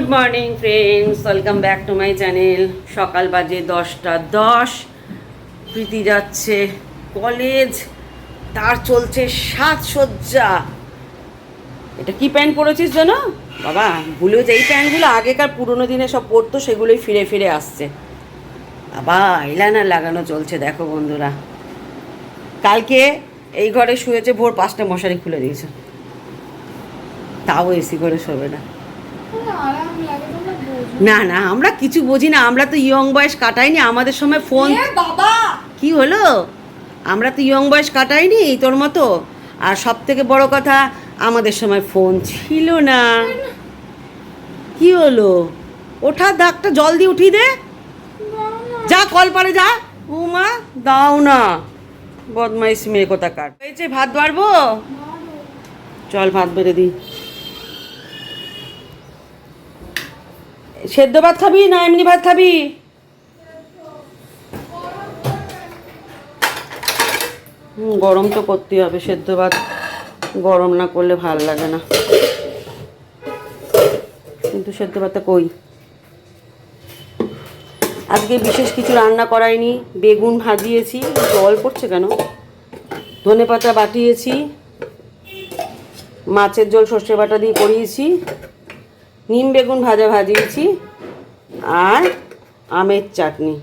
Good morning friends welcome back to my channel সকাল বাজে দশটা দশ। প্রীতি যাচ্ছে কলেজ তার চলছে সাজসজ্জা এটা কি প্যান্ট পরেছিস জানো? বাবা, ভুলেও যে এই প্যান্টগুলো আগেকার পুরোনো দিনে সব পরতো, সেগুলোই ফিরে ফিরে আসছে। বাবা আইলাইনার লাগানো চলছে, দেখো বন্ধুরা। কালকে এই ঘরে শুয়েছে, ভোর পাঁচটা মশারি খুলে দিয়েছে। তাও এসি করে শোবে না আরাম লাগে তোমরা বোঝো না না আমরা কিছু বুঝি না আমরা তো ইয়ং বয়স কাটাইনি আমাদের সময় ফোন কি হলো? আমরা তো ইয়ং বয়স কাটাইনি তোর মতো। আর সব থেকে বড় কথা আমাদের সময় ফোন ছিল না। কি হলো? ওঠা দাগটা জল দিয়ে উঠিয়ে দে। যা কল পারে যা উমা দাও না। বদমাইশ মেয়ে কোথাকার। হয়েছে ভাত বাড়বো। চল ভাত বেড়ে দিই। সেদ্ধ ভাত খাবি না এমনি ভাত খাবি? গরম তো করতেই হবে, সেদ্ধ ভাত গরম না করলে ভালো লাগে না। কিন্তু সেদ্ধ ভাতটা কই? আজকে বিশেষ কিছু রান্না করাইনি, বেগুন ভাজিয়েছি, জল পড়ছে কেন? ধনে পাতা বাটিয়েছি, মাছের ঝোল সর্ষে বাটা দিয়ে করিয়েছি নিম বেগুন ভাজা ভাজিয়েছি আর আমের চাটনি।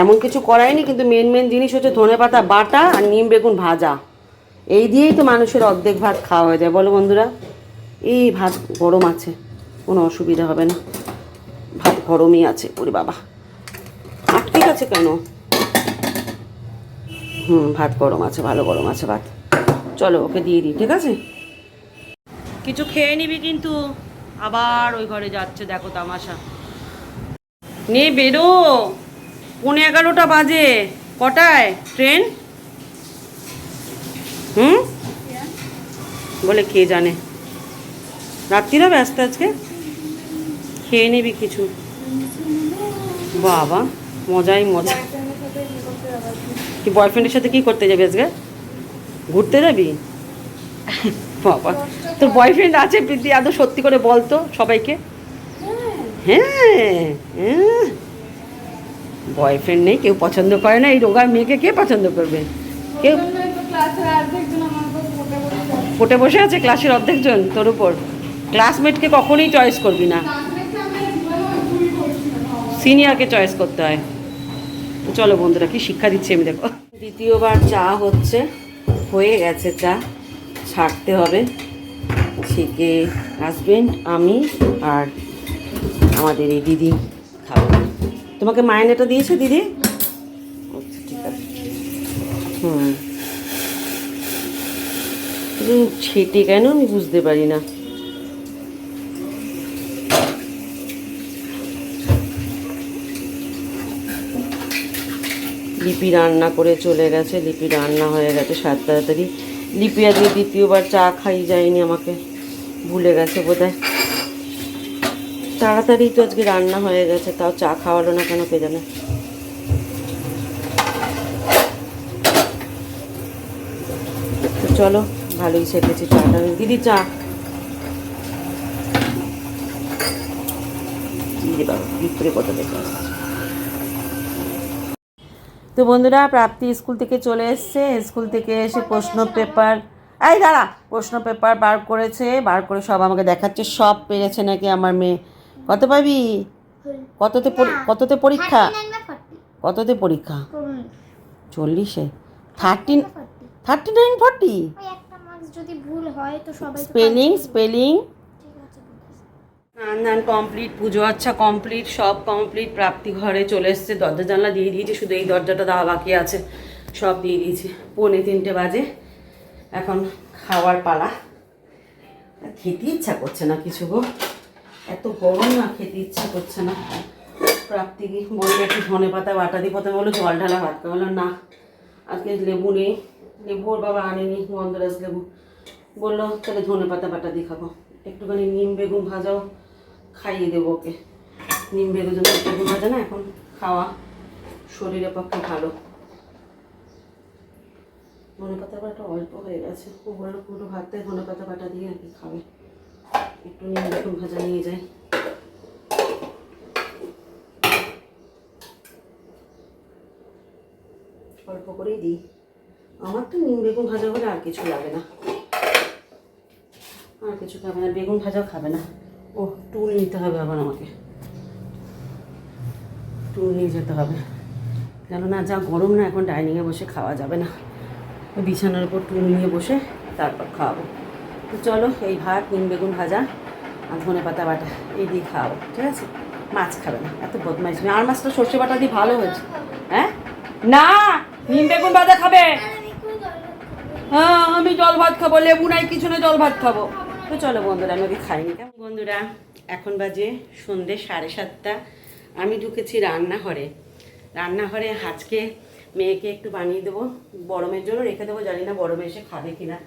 এমন কিছু করাইনি, কিন্তু মেন মেন জিনিস হচ্ছে ধনে পাতা, বাটা আর নিম বেগুন ভাজা। এই দিয়েই তো মানুষের অর্ধেক ভাত খাওয়া হয়ে যায়। বলো বন্ধুরা, এই ভাত গরম আছে, কোনো অসুবিধা হবে না। ভাত গরমই আছে, ওরে বাবা। আটকে গেছে কেন? হুম, ভাত গরম আছে, ভালো গরম আছে ভাত। চলো ওকে দিয়ে দিই, ঠিক আছে? কিছু খেয়ে নিবি কিন্তু। আবার ওই ঘরে যাচ্ছে, দেখো তামাশা। নে বেরো। পৌনে এগারোটা বাজে। কটায়? ট্রেন? হুম? বলে কে জানে। রাত্রিরা ব্যস্ত আজকে? খেয়ে নিবি কিছু। বাবা, মজাই মজা। কি বয়ফ্রেন্ডের সাথে কি করতে যাবি আজকে? ঘুরতে যাবি? বাবা, তোর বয়ফ্রেন্ড আছে প্রীতি? আদৌ সত্যি করে বলতো সবাইকে। হ্যাঁ হ্যাঁ। বয়ফ্রেন্ড নেই, কেউ পছন্দ করে না, এই রোগা মেয়েকে কে পছন্দ করবে? কেউ পটে বসে আছে ক্লাসের অর্ধেকজন তোর উপর। ক্লাসমেটকে কখনোই চয়েস করবি না। সিনিয়রকে চয়েস করতে হয়। তো চলো বন্ধুরা, কি শিক্ষা দিচ্ছি আমি দেখো। দ্বিতীয়বার চা হচ্ছে, হয়ে গেছে চা। ছাড়তে হবে। ছেঁকে হাজবেন্ড আমি আর আমাদের এই দিদি খাব। তোমাকে মায়নেটা দিয়েছে দিদি? আচ্ছা ঠিক আছে। হুম। ছেটে কেন আমি বুঝতে পারি না? লিপি রান্না করে চলে গেছে, লিপি রান্না হয়ে গেছে সাত তাড়াতাড়ি। লিপি আজকে দ্বিতীয়বার চা খাই যায়নি আমাকে। ভুলে গেছে বোধহয়। তাড়াতাড়ি তো আজকে রান্না হয়ে গেছে, তাও চা খাওয়ালো না কেন কে জানে। চলো, ভালোই শেখেছি চাটা। দিদি চা। দিদি বাবা, ভিতরে কত দেখে তো বন্ধুরা প্রাপ্তি স্কুল থেকে চলে এসছে। স্কুল থেকে এসে প্রশ্ন পেপার এই দাঁড়া প্রশ্ন পেপার বার করেছে। বার করে সব আমাকে দেখাচ্ছে। সব পেরেছে নাকি আমার মেয়ে। কত পাবি? কততে কততে পরীক্ষা? কততে পরীক্ষা? চল্লিশে। Thirty thirty nine forty. ওই একটা মার্কস যদি ভুল হয় তো সবাই স্পেলিং স্পেলিং। রান্নান কমপ্লিট পুজো আচ্ছা কমপ্লিট সব কমপ্লিট প্রাপ্তি ঘরে চলে এসছে, দরজা জানলা দিয়ে দিয়েছি, শুধু এই দরজাটা দেওয়া বাকি আছে, সব দিয়ে দিয়েছি। পৌনে তিনটে বাজে, এখন খাওয়ার পালা। খেতে ইচ্ছা করছে না কিছু গো। এত গরম না, খেতে ইচ্ছা করছে না। প্রাপ্তি বলল একটু ধনে পাতা, বাটা দিয়ে প্রথমে বলল জল ঢালা ভাত খাওয়া বললাম না, আজকে লেবু নেই। লেবু ওর বাবা আনেনি, গন্ধরাজ লেবু। বলল, তাহলে ধনে পাতা, বাটা দিয়ে খাব। একটুখানি নিম, বেগুন ভাজাও খাইয়ে দেবো ওকে। নিম বেগুন বেগুন ভাজা না, এখন খাওয়া শরীরের পক্ষে ভালো। ধনে পাতা বাটা অল্প হয়ে গেছে ও বলল পুরো ভাতটাই ধনে পাতা বাটা দিয়ে আর কি খাবে। একটু নিম বেগুন ভাজা নিয়ে যাই। অল্প করেই দিই। আমার তো নিম বেগুন ভাজা হলে আর কিছু লাগে না। আর কিছু খাবে না, বেগুন ভাজাও খাবে না। ও টুল নিতে হবে আবার আমাকে। টুল নিয়ে যেতে হবে। কেননা যা গরম না, এখন ডাইনিংয়ে বসে খাওয়া যাবে না। বিছানার উপর টুল নিয়ে বসে তারপর খাওয়াবো। তো চলো, এই ভাত, নিম বেগুন ভাজা আর ধনে পাতা বাটা, এই দিয়ে খাওয়াবো, ঠিক আছে? মাছ খাবে না, এত বদমাইশ। আর মাছটা সর্ষে বাটা দিয়ে ভালো হয়েছে। হ্যাঁ? না, নিম বেগুন ভাজা খাবে। হ্যাঁ আমি জল ভাত খাব, লেবু নাই, কিছু না জল ভাত খাব। তো চলো বন্ধুরা, আমি ওকে খাইনি। কেমন বন্ধুরা? এখন বাজে সন্ধে সাড়ে সাতটা। আমি ঢুকেছি রান্নাঘরে। রান্নাঘরে আজকে মেয়েকে একটু বানিয়ে দেবো মেয়ের জন্য রেখে দেবো, জানি না মেয়ে এসে খাবে কিনা।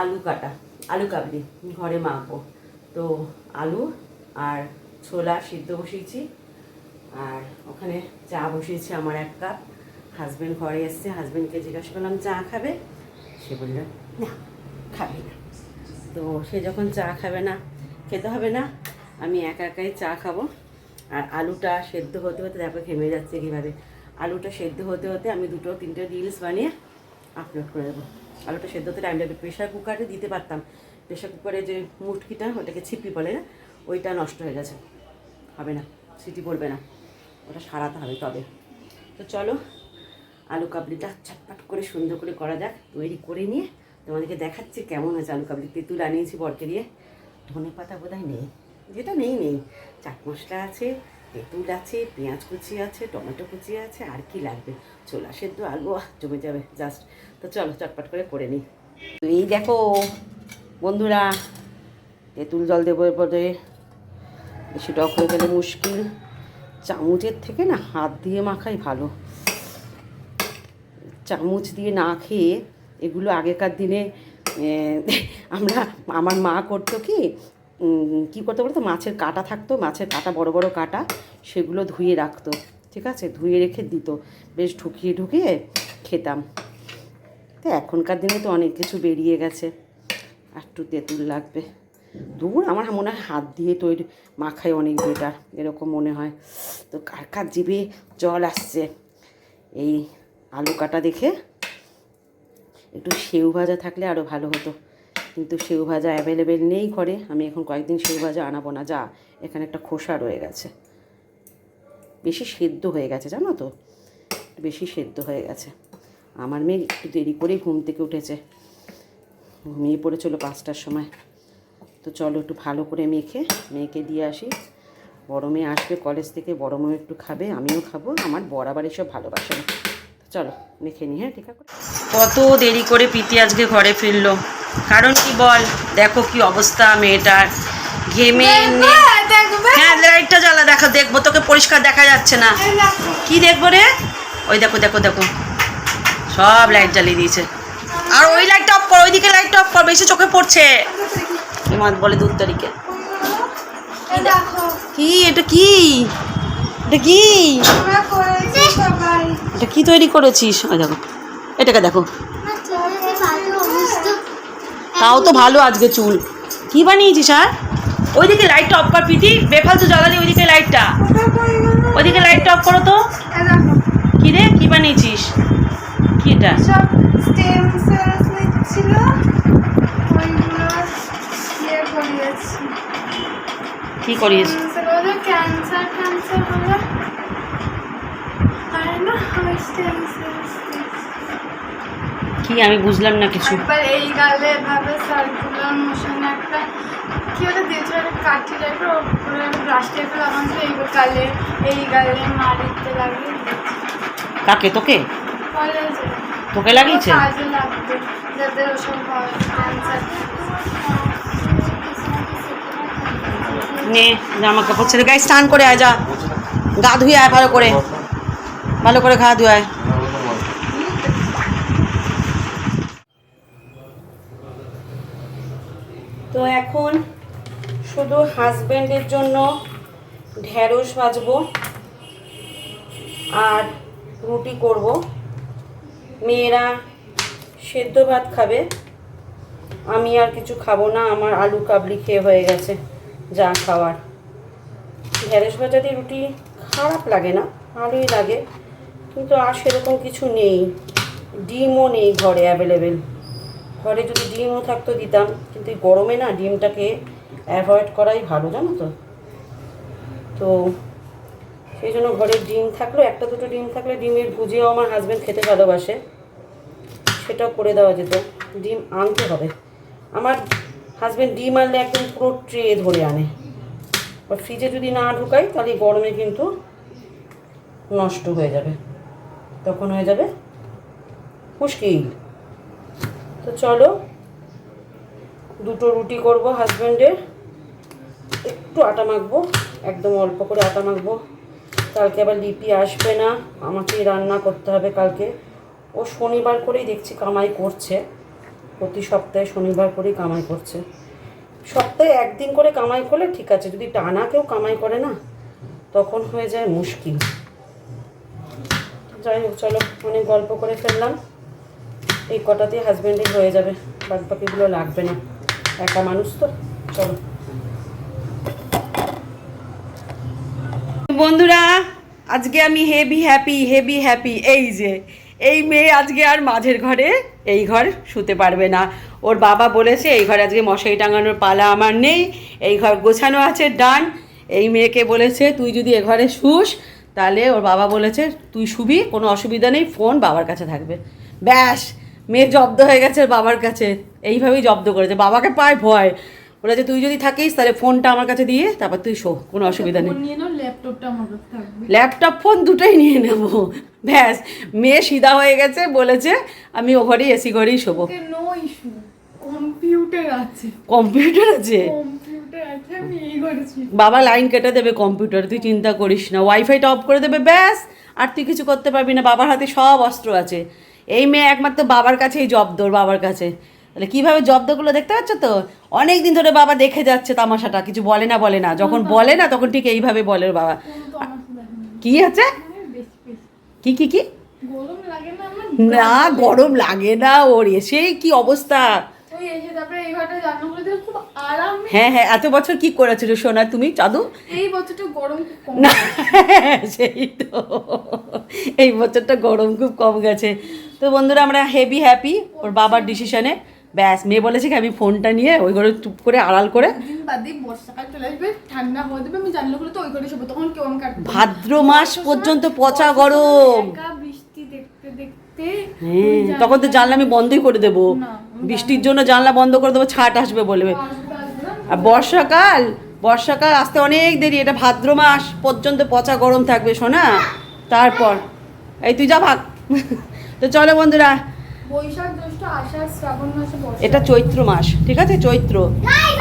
আলু কাটা, আলু কাবলি ঘরে মাখবো। তো আলু আর ছোলা সিদ্ধ বসিয়েছি, আর ওখানে চা বসিয়েছি আমার এক কাপ। হাজব্যান্ড ঘরে এসছে হাজব্যান্ডকে জিজ্ঞাসা করলাম, চা খাবে? সে বলল, না, খাবে না। তো সে যখন চা খাবে না, খেতে হবে না, আমি একা একাই চা খাব। আর আলুটা সেদ্ধ হতে হতে দেখো ঘেমে যাচ্ছে কীভাবে আলুটা সেদ্ধ হতে হতে আমি দুটো তিনটে রিলস বানিয়ে আপলোড করে দেবো। আলুটা সেদ্ধ হতে টাইম লাগবে। প্রেশার কুকারে দিতে পারতাম। প্রেশার কুকারে যে মুটকিটা, ওটাকে ছিপি বলে না, ওইটা নষ্ট হয়ে গেছে। হবে না, সিটি পড়বে না। ওটা সারাতে হবে তবে। তো চলো, আলু কাবলিটা চটপট করে সুন্দর করে করা যাক, তৈরি করে নিয়ে তোমাদেরকে দেখাচ্ছি কেমন হয়েছে আলু কাবলি। তেঁতুল আনিয়েছি বরকে দিয়ে। ধনে পাতা বোধহয় নেই। যেটা নেই নেই। চাট মশলা আছে, তেঁতুল আছে, পেঁয়াজ কুচি আছে, টমেটো কুচি আছে, আর কি লাগবে? ছোলা সেদ্ধ আলু জমে যাবে জাস্ট তো চলো, চটপট করে করে নিই। এই দেখো, বন্ধুরা, তেঁতুল জল দেবো এরপরে। বেশি টক হয়ে গেলে মুশকিল। চামচের থেকে না, হাত দিয়ে মাখাই ভালো। চামচ দিয়ে না খেয়ে এগুলো আগেকার দিনে আমরা, আমার মা করতো কি কী করতে বলতো? মাছের কাটা থাকতো, মাছের কাটা, বড় বড় কাটা, সেগুলো ধুয়ে রাখতো, ঠিক আছে? ধুয়ে রেখে দিত। বেশ ঢুকিয়ে ঢুকিয়ে খেতাম। তো এখনকার দিনে তো অনেক কিছু বেরিয়ে গেছে। একটু তেঁতুল লাগবে। দূর আমার মনে হয় হাত দিয়ে তৈরি, মাখাই অনেক বেটার এরকম মনে হয়। তো কার কার জিভে জল আসছে? এই আলু কাটা দেখে একটু সেউ ভাজা থাকলে আরও ভালো হতো। কিন্তু সেউ ভাজা অ্যাভেলেবেল নেই ঘরে। আমি এখন কয়েকদিন সেউ ভাজা আনাবো না। যা, এখানে একটা খোসা রয়ে গেছে। বেশি সেদ্ধ হয়ে গেছে, জানো তো? বেশি সেদ্ধ হয়ে গেছে। আমার মেয়ে একটু দেরি করেই ঘুম থেকে উঠেছে। ঘুমিয়ে পড়েছিল পাঁচটার সময়। তো চলো একটু ভালো করে মেখে মেয়েকে দিয়ে আসি। বড় মেয়ে আসবে কলেজ থেকে, বড় মেয়ে একটু খাবে, আমিও খাব। আমার বর আবার এসব ভালোবাসে না। চলো, মেখে নি হ্যাঁ ঠিক আছে? কত দেরি করে প্রীতি আজকে ঘরে ফিরলো। কারণ কি বল? দেখো কি অবস্থা মেয়েটার। ঘেমে হ্যাঁ লাইটটা জ্বালা দেখা দেখব তোকে পরিষ্কার দেখা যাচ্ছে না। কি দেখব রে? ওই দেখো দেখো দেখো। সব লাইট জ্বালিয়ে দিয়েছে। আর ওই লাইটটা অফ কর ওইদিকে লাইটটা অফ কর বেশি চোখে পড়ছে। ইমাদ বলে দু তারিখে। কি? এটা কি? এটা কি? এটা কি তৈরি করেছিস? দেখো। এটাকে দেখো। তাও তো ভালো আজকে চুল। কি বানিয়েছিস আর ওইদিকে লাইটটা অফ কর প্রীতি। বেফালতু জ্বালানি ওইদিকে লাইটটা ওইদিকে লাইটটা অফ করো তো। কি রে, কি বানিয়েছিস? কি এটা? করিয়েছি? কি করিয়েছিস ক্যান্সার ক্যান্সার আর না স্টেম সেলস কি আমি বুঝলাম না কিছু। এই গালে এভাবে সার্কুলার মোশনে একটা কি ওটা দিয়েছে একটা কাঠি টাইপের ওপরে ব্রাশ টাইপের লাগানো এই গালে এই গালে মারিতে লাগিয়ে কাকে তোকে? কলেজে তোকে লাগিয়েছে? কাজে লাগবে যাদের ওসব হয় নে জামা কাপড় ছেড়ে গায়ে স্নান করে আয় যা। গা ধুয়ে আয় ভালো করে। ভালো করে গা ধুয়ে আয় তো এখন শুধু হাজবেন্ডের জন্য ঢ্যাঁড়স ভাজবো আর রুটি করব। মেয়েরা সেদ্ধ ভাত খাবে। আমি আর কিছু খাব না, আমার আলু কাবলি খেয়ে হয়ে গেছে যা খাওয়ার। ঢ্যাঁড়স ভাজা রুটি খারাপ লাগে না, ভালোই লাগে, কিন্তু আর সেরকম কিছু নেই, ডিমও নেই ঘরে অ্যাভেলেবেল ঘরে যদি ডিমও থাকতো দিতাম, কিন্তু গরমে না ডিমটাকে অ্যাভয়েড করাই ভালো, জানো তো? তো সেই জন্য ঘরে ডিম থাকল একটা দুটো ডিম থাকলে ডিমের ভুজিও আমার হাজব্যান্ড খেতে ভালোবাসে। সেটাও করে দেওয়া যেত। ডিম আনতে হবে। আমার হাজব্যান্ড ডিম আনলে একদম পুরো ট্রে ধরে আনে। বা ফ্রিজে যদি না ঢুকাই, তাহলে গরমে কিন্তু নষ্ট হয়ে যাবে। তখন হয়ে যাবে মুশকিল। তো চলো দুটো রুটি করব হাজব্যান্ডের একটু আটা মাখবো, একদম অল্প করে আটা মাখবো। কালকে আবার লিপি আসবে না আমাকেই রান্না করতে হবে কালকে। ও শনিবার করেই দেখছি কামাই করছে। প্রতি সপ্তাহে শনিবার করেই কামাই করছে। সপ্তাহে একদিন করে কামাই করলে ঠিক আছে, যদি টানা কেউ কামাই করে না, তখন হয়ে যায় মুশকিল। যাই হোক, চলো, অনেক গল্প করে ফেললাম। এই কটাতেই হাজব্যান্ডের হয়ে যাবে বাদ বাকিগুলো লাগবে না। একা মানুষ তো, চলো। বন্ধুরা, আজকে আমি হেভি হ্যাপি হেভি হ্যাপি এই যে, এই মেয়ে আজকে আর মাঝের ঘরে, এই ঘর শুতে পারবে না। ওর বাবা বলেছে, এই ঘরে আজকে মশারি টাঙানোর পালা আমার নেই, এই ঘর গোছানো আছে, ডান। এই মেয়েকে বলেছে, তুই যদি এ ঘরে শুস, তাহলে ওর বাবা বলেছে, তুই শুবি, কোনো অসুবিধা নেই, ফোন বাবার কাছে থাকবে। ব্যাস মেয়ে জব্দ হয়ে গেছে বাবার কাছে। এইভাবেই জব্দ করেছে। বাবাকে পায় ভয়। বলেছে তুই যদি থাকিস তাহলে ফোনটা আমার কাছে দিয়ে তারপর তুই শো। কোনো অসুবিধা নেই। ল্যাপটপ ফোন দুটোই নিয়ে নেব। ব্যাস মেয়ে সিধা হয়ে গেছে বলেছে আমি ও ঘরেই এসি ঘরেই শোবো। কম্পিউটার আছে। কম্পিউটার আছে? বাবা লাইন কেটে দেবে কম্পিউটার তুই চিন্তা করিস না। ওয়াইফাইটা অফ করে দেবে ব্যাস। আর তুই কিছু করতে পারবি না। বাবার হাতে সব অস্ত্র আছে। এই মেয়ে একমাত্র বাবার কাছেই জব্দ ওর বাবার কাছে। তাহলে কীভাবে জব্দগুলো দেখতে পাচ্ছ তো? অনেক দিন ধরে বাবা দেখে যাচ্ছে তামাশাটা কিছু বলে না বলে না। যখন বলে না তখন ঠিক এইভাবে বলে ওর বাবা। কি আছে বেশি কি কি কি? গরম লাগে না না গরম লাগে না ওর এসেই কি অবস্থা? হ্যাঁ হ্যাঁ এত বছর কি করেছিল সোনা তুমি? চাদু? এই বছরটা গরম খুব কম না সেই তো। এই বছরটা গরম খুব কম গেছে। তো বন্ধুরা আমরা হেভি হ্যাপি ওর বাবার ডিসিশনে ব্যাস মেয়ে বলেছে কি আমি ফোনটা নিয়ে ওই ঘরে চুপ করে আড়াল করে দিন বাদে বর্ষাকাল চলে আসবে ঠান্ডা হয়ে যাবে আমি জানলা তো ওই ঘরে তখন কেউ ভাদ্র মাস পর্যন্ত পচা গরম। বৃষ্টি দেখতে দেখতে হ্যাঁ তখন তো জানলা আমি বন্ধই করে দেবো। বৃষ্টির জন্য জানলা বন্ধ করে দেবো ছাট আসবে বলবে। আর বর্ষাকাল বর্ষাকাল আসতে অনেক দেরি এটা ভাদ্র মাস পর্যন্ত পচা গরম থাকবে শোনা তারপর এই তুই যা ভাগ। তো চলো বন্ধুরা বৈশাখ জ্যৈষ্ঠ আষাঢ় শ্রাবণ মাসে বর্ষা। এটা চৈত্র মাস ঠিক আছে? চৈত্র।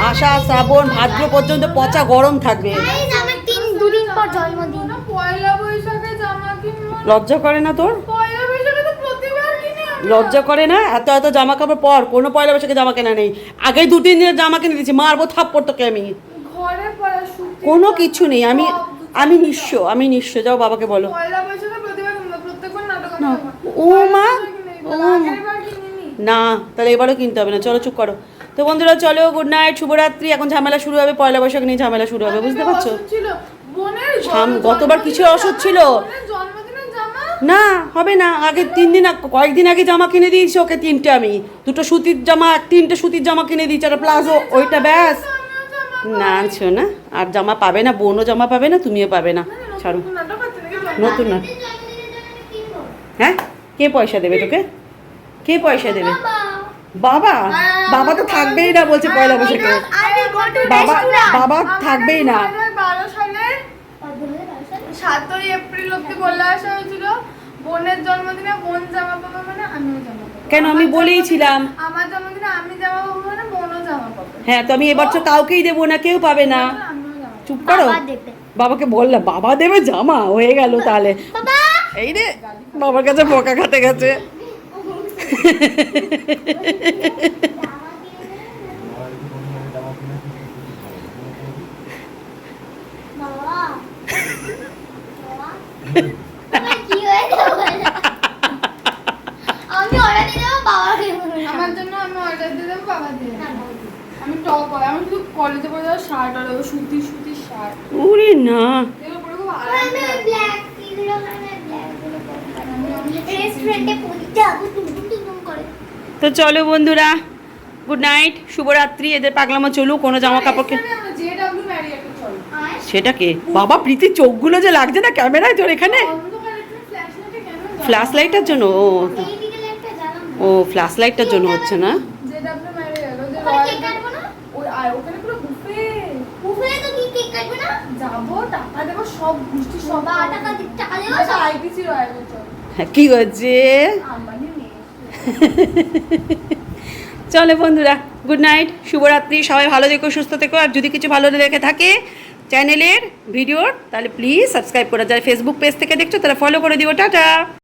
আষাঢ় শ্রাবণ ভাদ্র পর্যন্ত পচা গরম থাকবে। লজ্জা করে না তোর পয়লা বৈশাখে তো প্রতিবার কিনে আমি। লজ্জা করে না? এত এত জামা কাপড় পর কোনো পয়লা বৈশাখে জামা কেনা নেই। আগে দু তিন দিনের জামা কিনে দিচ্ছি মারবো থাপ্পড় তোকে আমি। কোনো কিছু নেই আমি আমি নিঃস্ব আমি নিঃস্ব যাও বাবাকে বলো। ও মা, ও না। তাহলে এবারও কিনতে হবে না চলো চুপ করো। তো বন্ধুরা চলো গুড নাইট শুভরাত্রি এখন ঝামেলা শুরু হবে পয়লা বৈশাখ নিয়ে ঝামেলা শুরু হবে বুঝতে পারছ? গতবার কিসের অসুখ ছিল? না হবে না। আগে তিন দিন কয়েকদিন আগে জামা কিনে দিয়েছি ওকে তিনটে আমি। দুটো সুতির জামা তিনটে সুতির জামা কিনে দিয়েছি। একটা প্লাজো ওইটা ব্যাস। না আনছো না আর জামা পাবে না বোনও জামা পাবে না তুমিও পাবে না। ছাড়ো। নতুন না। হ্যাঁ? কে পয়সা দেবে তোকে? কে পয়সা দেবে? বাবা? বাবা তো থাকবেই না বলছে পয়লা বৈশাখে। বাবা বাবা থাকবেই না। সাতই এপ্রিল অব্দি বলে আসা হয়েছিল। বোনের জন্মদিনে বোন জামা পাবে মানে আমিও জামা পাবো কেন? আমি বলেইছিলাম। আমার জন্মদিনে আমি জামা পাবো মানে বোনও জামা পাবে হ্যাঁ তো আমি এবছর কাউকেই দেবো না কেউ পাবে না। চুপ করো। বাবাকে বললাম বাবা দেবে জামা হয়ে গেল তাহলে। এই রে বাবার কাছে বোকা খাতে গেছে বাবা বাবা আমার কি হয়েছে বলো? আমি অর্ডার দিয়ে দেবো বাবাকে আমার জন্য আমি অর্ডার দিয়ে দেবো বাবা দিয়ে আমি টপ হয় আমি শুধু কলেজে পরে যাওয়া শার্ট অর্ডার সুতির সুতির শার্ট উরে না এগুলো পরে খুব আরাম লাগে। ব্ল্যাক এগুলো আমি ব্ল্যাকগুলো পরবো। রেস্টুরেন্টে পৌঁছে যাব টুম টুম টুম টুম করে তো চলো বন্ধুরা গুড নাইট শুভরাত্রি এদের পাগলামো চলুক কোনো জামা কাপড়কে আর সেটা কে বাবা প্রীতির চোখগুলো যে লাগছে না ক্যামেরায় তোর এখানে? ফ্ল্যাশ লাইটে লাইটের জন্য ও ও ফ্ল্যাশ লাইটটার জন্য হচ্ছে না? হ্যাঁ, কি হচ্ছে চলো বন্ধুরা গুড নাইট শুভরাত্রি সবাই ভালো থেকো সুস্থ থেকো আর যদি কিছু ভালো লেগে থাকে চ্যানেলের ভিডিওর তাহলে প্লিজ সাবস্ক্রাইব করে যারা ফেসবুক পেজ থেকে দেখছ, তারা ফলো করে দিও। টাটা!